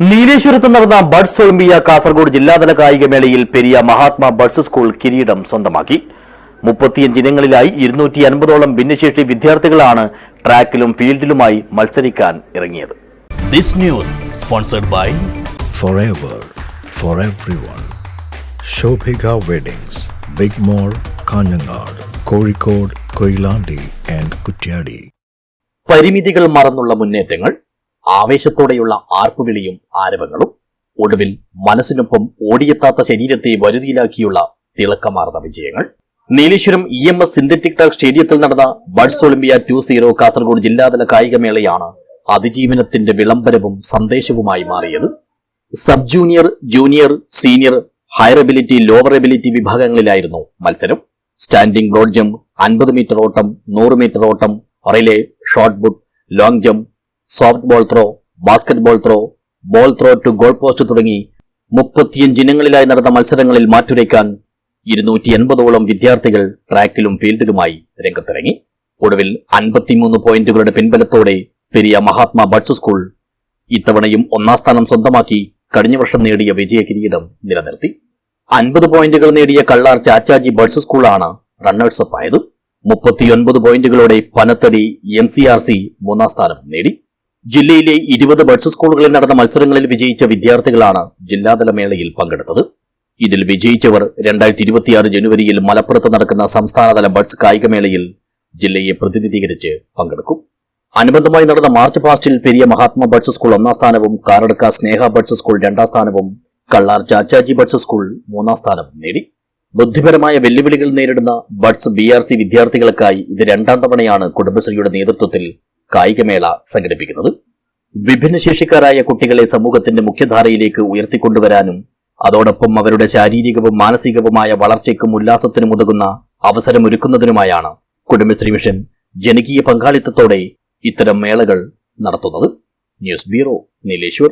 നീലേശ്വരത്ത് നടന്ന buds Olympia Kasaragod ജില്ലാതല കായികമേളയിൽ പെരിയ മഹാത്മാ ബഡ്സ് സ്കൂൾ കിരീടം സ്വന്തമാക്കി മുപ്പത്തിയഞ്ച് ഇനങ്ങളിലായി ഇരുന്നൂറ്റി അൻപതോളം ഭിന്നശേഷി വിദ്യാർത്ഥികളാണ് ട്രാക്കിലും ഫീൽഡിലുമായി മത്സരിക്കാൻ ഇറങ്ങിയത് This news sponsored by forever for everyone. Shobhika Weddings, Big Mall, Kanyanad, Kozhikode, Koilandi and Kutyadi. പരിമിതികൾ മറന്നുള്ള മുന്നേറ്റങ്ങൾ ആവേശത്തോടെയുള്ള ആർപ്പുവിളിയും ആരവങ്ങളും ഒടുവിൽ മനസ്സിനൊപ്പം ഓടിയെത്താത്ത ശരീരത്തെ വരുതിയിലാക്കിയുള്ള തിളക്കമാർന്ന വിജയങ്ങൾ. Nileshwaram E M S synthetic track സ്റ്റേഡിയത്തിൽ നടന്ന buds olympia two zero Kasaragod ജില്ലാതല കായികമേളയാണ് അതിജീവനത്തിന്റെ വിളംബരവും സന്ദേശവുമായി മാറിയത്. Sub junior junior senior higher ability lower ability വിഭാഗങ്ങളിലായിരുന്നു മത്സരം. സ്റ്റാൻഡിംഗ് ബ്രോഡ് ജംപ് അൻപത് മീറ്റർ ഓട്ടം നൂറ് മീറ്റർ ഓട്ടം relay shot put long jump softball throw basketball throw ball throw two goal post തുടങ്ങി മുപ്പത്തിയഞ്ച് ഇനങ്ങളിലായി നടന്ന മത്സരങ്ങളിൽ മാറ്റുരയ്ക്കാൻ ഇരുന്നൂറ്റി എൺപതോളം വിദ്യാർത്ഥികൾ ട്രാക്കിലും ഫീൽഡിലുമായി രംഗത്തിറങ്ങി. ഒടുവിൽ അൻപത്തിമൂന്ന് പോയിന്റുകളുടെ പിൻബലത്തോടെ പെരിയ മഹാത്മാ ബഡ്സ് സ്കൂൾ ഇത്തവണയും ഒന്നാം സ്ഥാനം സ്വന്തമാക്കി കഴിഞ്ഞ വർഷം നേടിയ വിജയ കിരീടം നിലനിർത്തി. അൻപത് പോയിന്റുകൾ നേടിയ കള്ളാർ ചാച്ചാജി ബഡ്സ് സ്കൂളാണ് റണ്ണേഴ്സ് അപ്പ് ആയത് മുപ്പത്തിയൊൻപത് പോയിന്റുകളോടെ Panathady M C R C മൂന്നാം സ്ഥാനം നേടി. ജില്ലയിലെ ഇരുപത് ബഡ്സ് സ്കൂളുകളിൽ നടന്ന മത്സരങ്ങളിൽ വിജയിച്ച വിദ്യാർത്ഥികളാണ് ജില്ലാതല മേളയിൽ പങ്കെടുത്തത്. ഇതിൽ വിജയിച്ചവർ രണ്ടായിരത്തി ഇരുപത്തിയാറ് ജനുവരിയിൽ മലപ്പുറത്ത് നടക്കുന്ന സംസ്ഥാനതല ബഡ്സ് കായികമേളയിൽ ജില്ലയെ പ്രതിനിധീകരിച്ച് പങ്കെടുക്കും. അനുബന്ധമായി നടന്ന മാർച്ച് പാസ്റ്റിൽ പെരിയ മഹാത്മാ ബഡ്സ് സ്കൂൾ ഒന്നാം സ്ഥാനവും കാറടുക്ക സ്നേഹ ബഡ്സ് സ്കൂൾ രണ്ടാം സ്ഥാനവും കള്ളാർ ചാച്ചാജി ബഡ്സ് സ്കൂൾ മൂന്നാം സ്ഥാനവും നേടി. ബുദ്ധിപരമായ വെല്ലുവിളികൾ നേരിടുന്ന ബഡ്സ് ബി വിദ്യാർത്ഥികൾക്കായി ഇത് രണ്ടാം തവണയാണ് കുടുംബശ്രീയുടെ നേതൃത്വത്തിൽ കായികമേള സംഘടിപ്പിക്കുന്നത്. വിഭിന്നശേഷിക്കാരായ കുട്ടികളെ സമൂഹത്തിന്റെ മുഖ്യധാരയിലേക്ക് ഉയർത്തിക്കൊണ്ടുവരാനും അതോടൊപ്പം അവരുടെ ശാരീരികവും മാനസികവുമായ വളർച്ചയ്ക്കും ഉല്ലാസത്തിനും ഉതകുന്ന അവസരമൊരുക്കുന്നതിനുമായാണ് കുടുംബശ്രീ മിഷൻ ജനകീയ പങ്കാളിത്തത്തോടെ ഇത്തരം മേളകൾ നടത്തുന്നത്. News bureau Nileshwar.